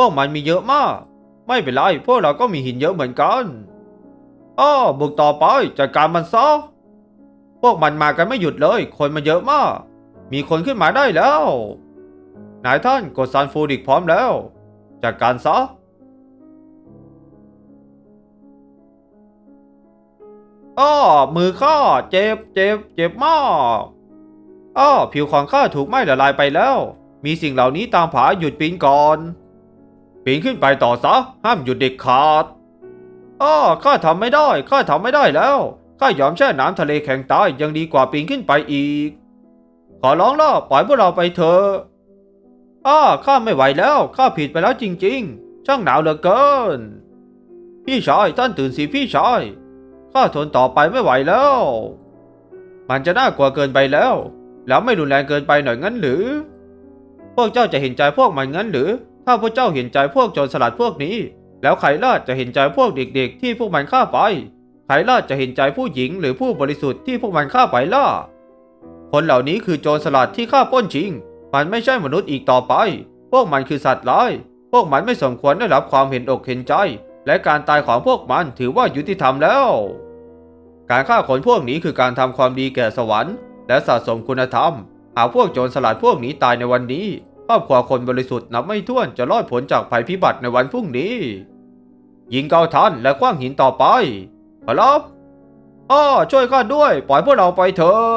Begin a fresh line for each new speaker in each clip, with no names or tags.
พวกมันมีเยอะมาก ไม่เป็นไรพวกเราก็มีหินเยอะเหมือนกันอ้อบุกต่อไปจัดการมันซะพวกมันมากันไม่หยุดเลย คนมันเยอะมาก มีคนขึ้นมาได้แล้วนายท่านกดซันฟูดิกพร้อมแล้วจัดการซะอ้อมือข้าเจ็บเจ็บเจ็บมากอ้อผิวของข้าถูกไหม้ละลายไปแล้ว มีสิ่งเหล่านี้ตามผาหยุดปีนก่อน ปีนขึ้นไปต่อซะ ห้ามหยุดเด็กขาดอ้อข้าทำไม่ได้ ข้าทำไม่ได้แล้ว ข้ายอมแช่น้ำทะเลแข็งตายยังดีกว่าปีนขึ้นไปอีก ขอร้องล่ะปล่อยพวกเราไปเถอะอ้าข้าไม่ไหวแล้ว ข้าผิดไปแล้วจริง ๆ ช่างหนาวเหลือเกิน พี่ชายท่านตื่นสิพี่ชาย ข้าทนต่อไปไม่ไหวแล้ว มันจะน่ากลัวเกินไปแล้ว แล้วไม่รุนแรงเกินไปหน่อยงั้นหรือ พวกเจ้าจะเห็นใจพวกมันงั้นหรือ ถ้าพเจ้าเห็นใจพวกโจรสลัดพวกนี้ แล้วใครล่ะจะเห็นใจพวกเด็กๆ ที่พวกมันฆ่าไปใครล่ะจะเห็นใจผู้หญิงหรือผู้บริสุทธิ์ที่พวกมันฆ่าไปล่ะคนเหล่านี้คือโจรสลัดที่ฆ่าป้นจริง มันไม่ใช่มนุษย์อีกต่อไป พวกมันคือสัตว์ร้าย พวกมันไม่สมควรได้รับความเห็นอกเห็นใจ และการตายของพวกมันถือว่ายุติธรรมแล้ว การฆ่าคนพวกนี้คือการทำความดีแก่สวรรค์ และสะสมคุณธรรม หากพวกโจรสลัดพวกนี้ตายในวันนี้ ครอบครัวคนบริสุทธิ์นับไม่ถ้วนจะรอดผลจากภัยพิบัติในวันพรุ่งนี้ ยิงเกาทันและคว้างหินต่อไปขอรับอ้อช่วยข้าด้วย ปล่อยพวกเราไปเถอะ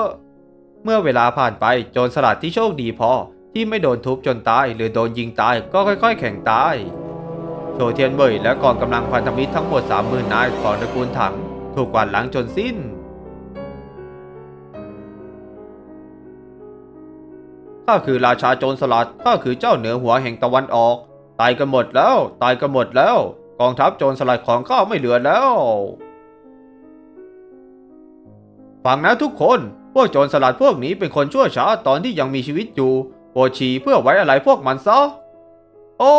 เมื่อเวลาผ่านไปโจรสลัดที่โชคดีพอที่ไม่โดนทุบจนตาย หรือโดนยิงตายก็ค่อย ๆ แข่งตายโชเทียนเว่ยและกองกำลังพันธมิตรทั้งหมด 30,000นายของตระกูลถัง ถูกกวาดล้างจนสิ้น ข้าคือราชาโจรสลัดข้าคือเจ้าเหนือหัวแห่งตะวันออก ตายกันหมดแล้ว ตายกันหมดแล้ว กองทัพโจรสลัดของข้าไม่เหลือแล้วฟังนะทุกคน พวกโจรสลัดพวกนี้เป็นคนชั่วช้าตอนที่ยังมีชีวิตอยู่โปรดฉีเพื่อไว้อะไรพวกมันซะ โอ้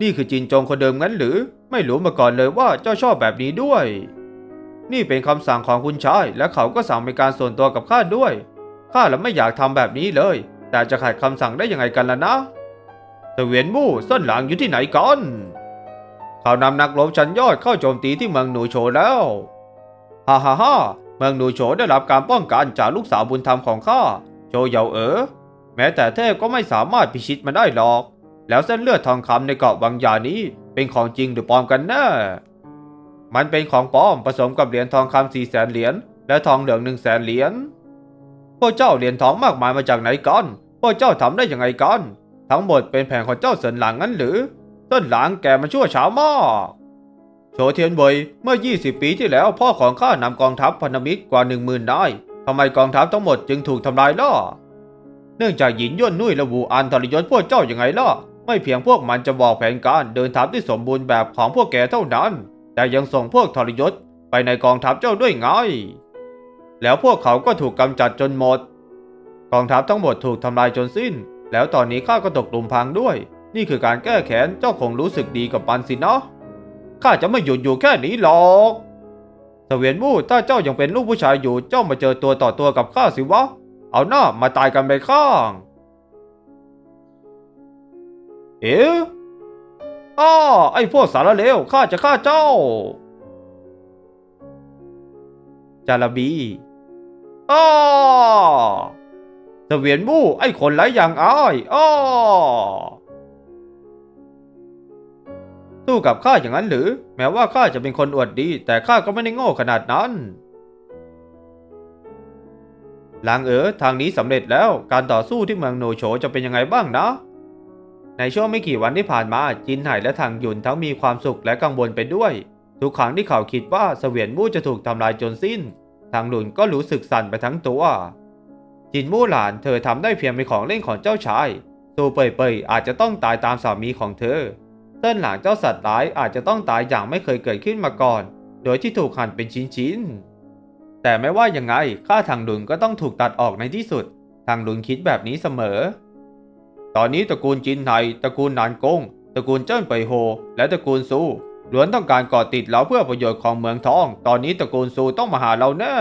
นี่คือจินจงคนเดิมงั้นหรือ ไม่รู้มาก่อนเลยว่าเจ้าชอบแบบนี้ด้วย นี่เป็นคำสั่งของคุณชาย และเขาก็สั่งเป็นการส่วนตัวกับข้าด้วย ข้าละไม่อยากทำแบบนี้เลย แต่จะขัดคำสั่งได้ยังไงกันล่ะนะตะเวียนมู่ส้นหลังอยู่ที่ไหนก่อนเขานำนักรบชั้นยอดเข้าโจมตีที่เมืองหนูโฉแล้วฮ่าฮ่าฮ่าเมืองหนูโฉได้รับการป้องกันจากลูกสาวบุญธรรมของข้าโจเยาเอ๋อแม้แต่เทพก็ไม่สามารถพิชิตมันได้หรอก แล้วเส้นเลือดทองคำในเกาะบางยานี้เป็นของจริงหรือปลอมกันแน่ มันเป็นของปลอมผสมกับเหรียญทองคำสี่แสนเหรียญและทองเหลืองหนึ่งแสนเหรียญพวกเจ้าเหรียญทองมากมายมาจากไหนกันพวกเจ้าทำได้ยังไงกันทั้งหมดเป็นแผนของเจ้าเสินหลังงั้นหรือต้นหลังแกมันชั่วช้ามากโฉเทียนเวยเมื่อ 20 ปีที่แล้วพ่อของข้านำกองทัพพันธมิตรกว่า 10,000นายทำไมกองทัพทั้งหมดจึงถูกทำลายล่ะ เนื่องจากหยินย่นนุ่ยและวูอันทรยศพวกเจ้าอย่างไงล่ะ ไม่เพียงพวกมันจะบอกแผนการเดินทัพที่สมบูรณ์แบบของพวกแกเท่านั้น แต่ยังส่งพวกทรยศไปในกองทัพเจ้าด้วยไง แล้วพวกเขาก็ถูกกำจัดจนหมด กองทัพทั้งหมดถูกทำลายจนสิ้น แล้วตอนนี้ข้าก็ตกหลุมพรางด้วย นี่คือการแก้แค้นเจ้าคงรู้สึกดีกับปันสินะข้าจะไม่หยุดอยู่แค่นี้หรอกเสวียนมู่ถ้าเจ้ายังเป็นลูกผู้ชายอยู่เจ้ามาเจอตัวต่อตัวกับข้าสิวะ เอาหน้ามาตายกันไปข้าง เอ๋ อ้าไอ้พวกสารเลวข้าจะฆ่าเจ้า จาระบีอ้าเสวียนมู่ไอ้คนไร้อย่างอ้ายอ้าสู้กับข้าอย่างนั้นหรือ แม้ว่าข้าจะเป็นคนอวดดี แต่ข้าก็ไม่ได้โง่ขนาดนั้นลางเอ๋อทางนี้สำเร็จแล้วการต่อสู้ที่เมืองโนโฉจะเป็นยังไงบ้างนะ ในช่วงไม่กี่วันที่ผ่านมาจินไห่และทางหยุนทั้งมีความสุขและกังวลไปด้วย ทุกครั้งที่เขาคิดว่าเสวียนมู่จะถูกทำลายจนสิ้นทางหลุนก็รู้สึกสั่นไปทั้งตัว จินมู่หลานเธอทำได้เพียงเป็นของเล่นของเจ้าชายซูเปยเปยอาจจะต้องตายตามสามีของเธอเต้นหลังเจ้าสัตว์ร้ายอาจจะต้องตายอย่างไม่เคยเกิดขึ้นมาก่อน โดยที่ถูกหั่นเป็นชิ้นๆแต่ไม่ว่ายังไงข้าทางหลุนก็ต้องถูกตัดออกในที่สุด ทางหลุนคิดแบบนี้เสมอ ตอนนี้ตระกูลจินไห่ตระกูลนานกง ตระกูลเจิ้นไปโฮ และตระกูลซูล้วนต้องการก่อติดเราเพื่อประโยชน์ของเมืองทอง ตอนนี้ตระกูลซูต้องมาหาเราแน่